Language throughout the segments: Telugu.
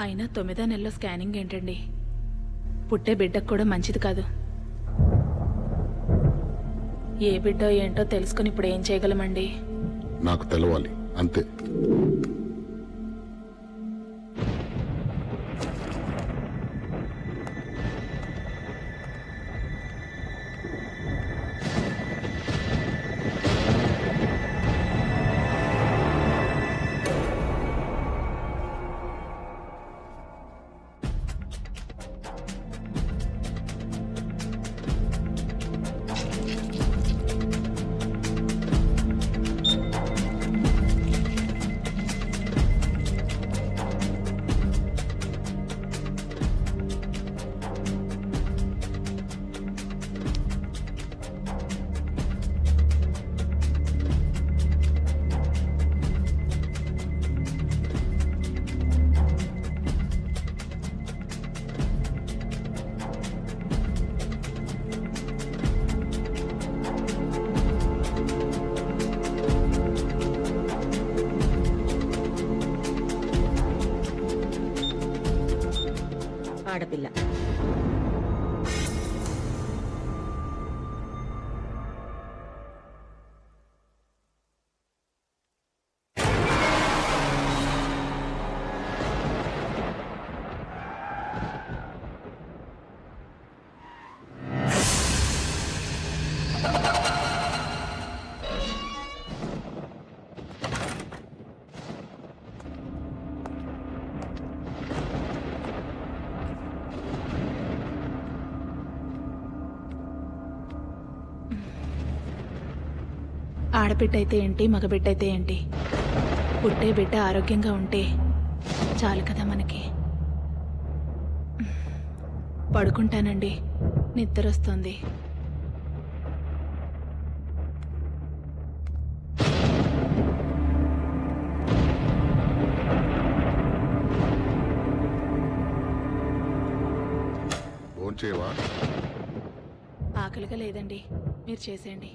అయినా తొమ్మిదో నెలలో స్కానింగ్ ఏంటండి? పుట్టే బిడ్డకు కూడా మంచిది కాదు. ఏ బిడ్డో ఏంటో తెలుసుకుని ఇప్పుడు ఏం చేయగలమండి? నాకు తెలవాలి అంతే. بالله. ఆడబిడ్డ అయితే ఏంటి మగబిడ్డ అయితే ఏంటి? పుట్టే బిడ్డ ఆరోగ్యంగా ఉంటే చాలు కదా మనకి. పడుకుంటానండి నిద్ర వస్తుంది ఆకలిగా లేదండి మీరు చేసేయండి.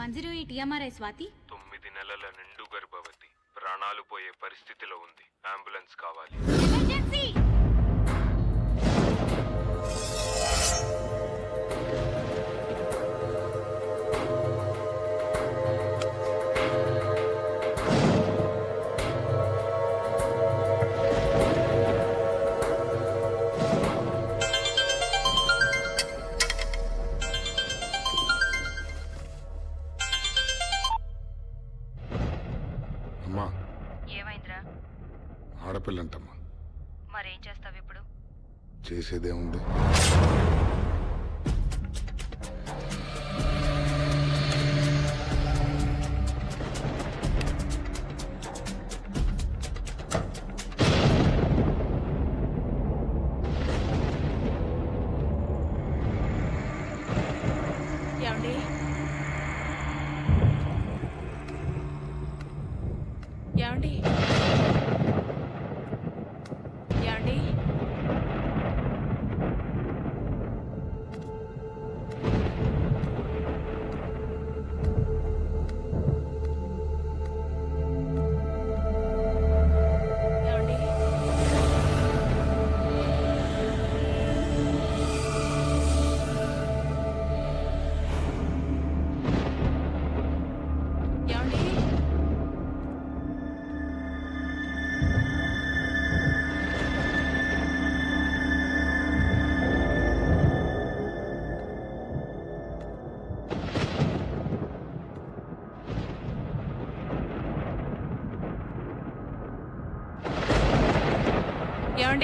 One zero eight EMRI Swathi? తొమ్మిది నెలల నిండు గర్భవతి. ప్రాణాలు పోయే పరిస్థితిలో ఉంది. అంబులెన్స్ కావాలి. ఎమర్జెన్సీ అమ్మా. ఏమైందిరా? ఆడపిల్లంటమ్మా. మరేం చేస్తావు ఇప్పుడు? చేసేదేముంది?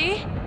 Ready?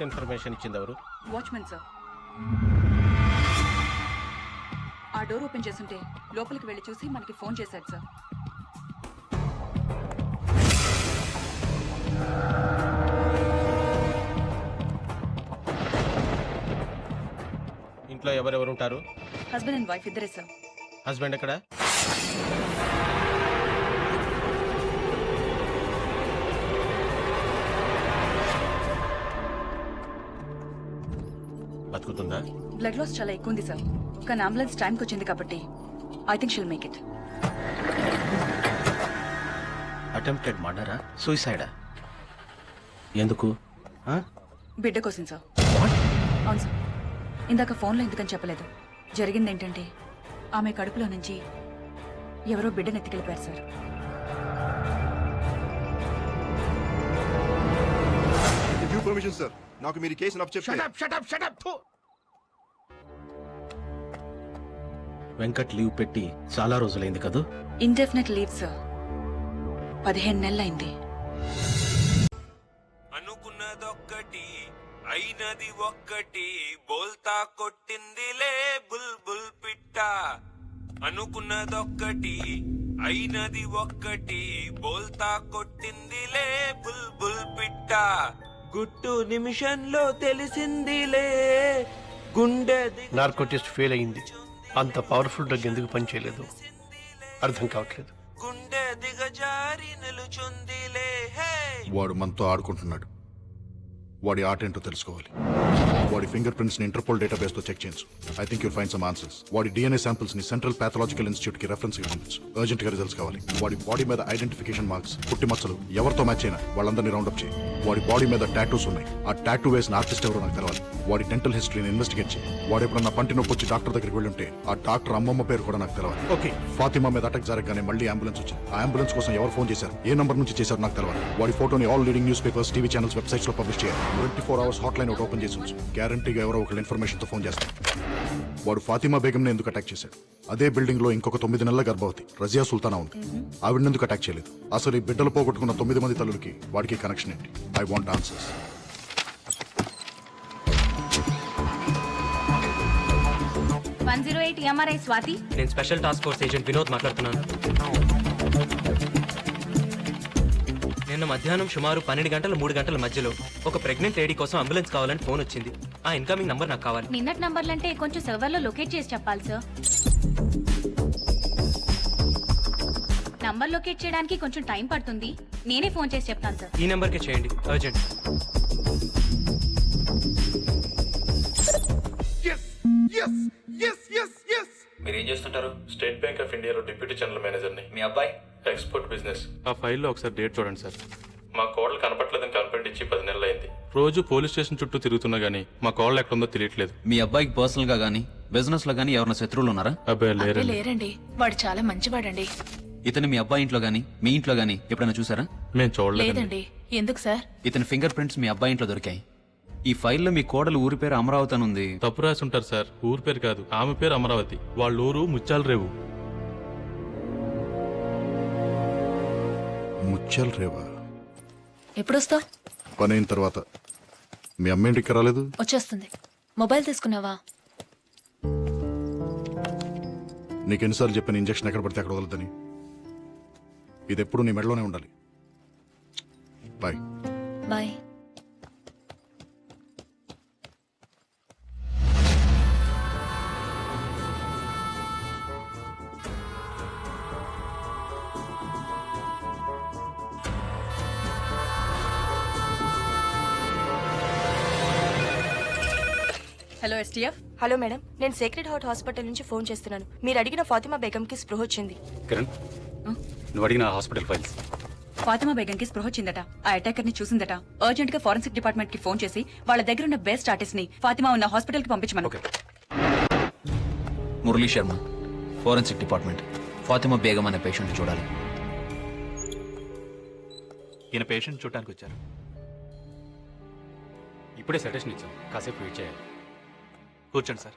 ఫస్ట్ ఇన్ఫర్మేషన్ ఇచ్చింది ఎవరు? Watchman sir. ఆ డోర్ ఓపెన్ చేస్తుంటే లోపలికి వెళ్ళి చూసి మనకి ఫోన్ చేశాడు సార్. ఇంట్లో ఎవరెవరు ఉంటారు? హస్బెండ్ అండ్ వైఫ్ ఇద్దరే సార్. హస్బెండ్ ఎక్కడ? బతుకుతుందా బ్లడ్ లాస్ చాలా ఎక్కువ ఉంది సార్ కానీ అంబులెన్స్ టైంకి వచ్చింది కాబట్టి I think she'll make it attempted మర్డరా సూసైడా ఎందుకు? ఆ? బిడ్డ కోసం సార్ అవును సార్ ఇందాక ఫోన్లో ఎందుకని చెప్పలేదు? జరిగింది ఏంటంటే ఆమె కడుపులో నుంచి ఎవరో బిడ్డను ఎత్తుకెళ్ళిపోయారు సార్ డ్యూ పర్మిషన్ సార్ నాకు మీరు ఈ కేసును అప్ చెప్తే Shut up, shut up, shut up, Venkat leave పెట్టి చాలా రోజులైంది కదూ? ఇండెఫినెట్ లీవ్ సార్ పదిహేను నెలలైంది. అనుకున్నదొక్కటి అయినది ఒక్కటి బోల్తా కొట్టిందిలే బుల్ బుల్ పిట్ట. అనుకున్నదొక్కటి అయినది ఒక్కటి బోల్తా కొట్టిందిలే బుల్ బుల్ పిట్ట. గుట్టు నిమిషంలో తెలిసిందిలే గుండె దిగ- నార్కో టెస్ట్ ఫెయిల్ అయింది. అంత పవర్ఫుల్ డ్రగ్ ఎందుకు పనిచేయలేదు? అర్థం కావట్లేదు. గుండె దిగజారి నిలుచుందిలే హే! వాడు మనతో ఆడుకుంటున్నాడు. వాడి ఆట ఏంటో తెలుసుకోవాలి. వాడి ఫింగర్ ప్రింట్స్ని ఇంటర్పోల్ డేటాబేస్తో చెక్ చేయించు. I think you find some answers వాడి డిఎన్ఏ శాంపిల్స్ని సెంట్రల్ పాథలాజికల్ ఇన్స్టిట్యూట్కి రెఫరెన్స్కి పంపించు అర్జెంట్గా రిజల్ట్స్ కావాలి. వాడి బాడీ మీద ఐడెంటిఫికేషన్ మార్క్స్ పుట్టి మచ్చలు ఎవరితో మ్యాచ్ అయినా వాళ్ళందరినీ రౌండప్ చేయి. వాడి బాడీ మీద టాటూస్ ఉన్నాయి. ఆ టాటూ వేసిన ఆర్టిస్ట్ ఎవరో నాకు తెలవాలి. వాడి డెంటల్ హిస్టరీని ఇన్వెస్టిగేట్ చేయి. వాడు ఎప్పుడన్నా పంటి నొప్పి వచ్చి డాక్టర్ దగ్గరికి వెళ్ళి ఉంటే ఆ డాక్టర్ అమ్మమ్మ పేరు కూడా నాకు తెలవాలి. ఓకే ఫాతిమా మీద అటాక్ జరగగానే మళ్ళీ అంబులెన్స్ వచ్చింది ఆ అంబులెన్స్ కోసం ఎవరు ఫోన్ చేశారు? ఏ నంబర్ నుంచి చేశారు నాకు తెలవాలి. వాడి ఫోటోని all leading newspapers TV channels వెబ్సైట్స్లో publish చేయాలి. Twenty four hours hot line ఒకటి ఓపెన్ చేసి ఉంచు. గ్యారంటీగా ఎవరో ఒకళ్ళు ఇన్ఫర్మేషన్తో ఫోన్ చేస్తారు. వాడు ఫాతిమా బేగం ఎందుకు అటాక్ చేశాడు? అదే బిల్డింగ్లో ఇంకొక తొమ్మిది నెలల గర్భవతి రజియా సుల్తానా ఉంది. ఆవిడ ఎందుకు అటాక్ చేయలేదు? అసలు ఈ బిడ్డలు పోగొట్టుకున్న తొమ్మిది మంది తల్లులకి వాడికి కనెక్షన్ ఏంటి? I want answers one zero eight MRI Swathi. నేను special task force agent Vinod మాట్లాడుతున్నాను. నిన్న మధ్యాహ్నం సుమారు పన్నెండు గంటల మూడు గంటల మధ్యలో ఒక ప్రెగ్నెంట్ లేడీ కోసం అంబులెన్స్ కావాలని ఫోన్ వచ్చింది. ఆ ఇన్కమింగ్ నంబర్ నాకు కావాలి. నిన్నటి నంబర్లంటే కొంచెం సర్వర్లో లొకేట్ చేసి చెప్పాలి సార్. నంబర్ లొకేట్ చేయడానికి కొంచెం టైం పడుతుంది. నేనే ఫోన్ చేసి చెప్తాను సార్. ఈ నెంబర్కే చేయండి. అర్జెంట్. మీరు ఏం చేస్తుంటారు? స్టేట్ బ్యాంక్ ఆఫ్ ఇండియాలో డిప్యూటీ జనరల్ మేనేజర్ని. మీ అబ్బాయి? ఎక్స్పోర్ట్ బిజినెస్ ఆ ఫైల్లో ఒకసారి డేట్ చూడండి సార్. మా కోడలు కనపట్లేదని కంప్లైంట్ ఇచ్చి పది నెలలు అయింది. రోజు పోలీస్ స్టేషన్ చుట్టూ తిరుగుతున్నా గానీ మా కోడలు ఎక్కడుందో తెలియట్లేదు. మీ అబ్బాయికి పర్సనల్గా గానీ బిజినెస్లో గానీ ఎవరైనా శత్రువులు ఉన్నారా? అబ్బాయి లేరండి. లేరండి. వాడు చాలా మంచివాడండి. ఇతను మీ అబ్బాయి ఇంట్లో గానీ మీ ఇంట్లో గానీ ఎప్పుడైనా చూసారా? మేము చూడలేదండి. లేదండి. ఎందుకు సార్? ఇతని ఫింగర్ ప్రింట్స్ మీ అబ్బాయి ఇంట్లో దొరికాయి. ఈ ఫైల్లో మీ కోడలు ఊరి పేరు అమరావతి అని ఉంది. తప్పు రాసి ఉంటారు సార్. ఊరు పేరు కాదు. ఆమె పేరు అమరావతి. వాళ్ళ ఊరు ముత్యాల ముత్యాల రేవా. ఎప్పుడు వస్తావు పని అయిన తర్వాత. మీ అమ్మ ఇంటికి రాలేదు? వచ్చేస్తుంది. మొబైల్ తీసుకున్నావా? నీకు ఎన్నిసార్లు చెప్పిన ఇంజక్షన్ ఎక్కడ పడితే అక్కడ వదలదని ఇది ఎప్పుడు నీ మెడలోనే ఉండాలి. Bye. Bye. Hello STF hello madam నేను సేక్రెడ్ హార్ట్ హాస్పిటల్ నుంచి ఫోన్ చేస్తున్నాను. మీరు అడిగిన ఫాతిమా బేగంకి స్పృహ వచ్చింది. కిరణ్ నువ్వు అడిగిన హాస్పిటల్ ఫైల్స్. ఫాతిమా బేగంకి స్పృహ వచ్చిందట ఆ అటాకర్ని చూసిందట. అర్జెంట్గా ఫారెన్సిక్ డిపార్ట్మెంట్కి ఫోన్ చేసి వాళ్ళ దగ్గర ఉన్న బెస్ట్ ఆర్టిస్ట్ని ఫాతిమా ఉన్న హాస్పిటల్కి పంపించమను. మురళీ శర్మ ఫోరెన్సిక్ డిపార్ట్మెంట్ ఫాతిమా బేగం అనే పేషెంట్ చూడాలి. ఈయన పేషెంట్ చూడటానికి వచ్చారు. ఇప్పుడే సజెషన్ ఇచ్చాం. కాసేపు వెయిట్ చేయాలి. కూర్చోండి సార్.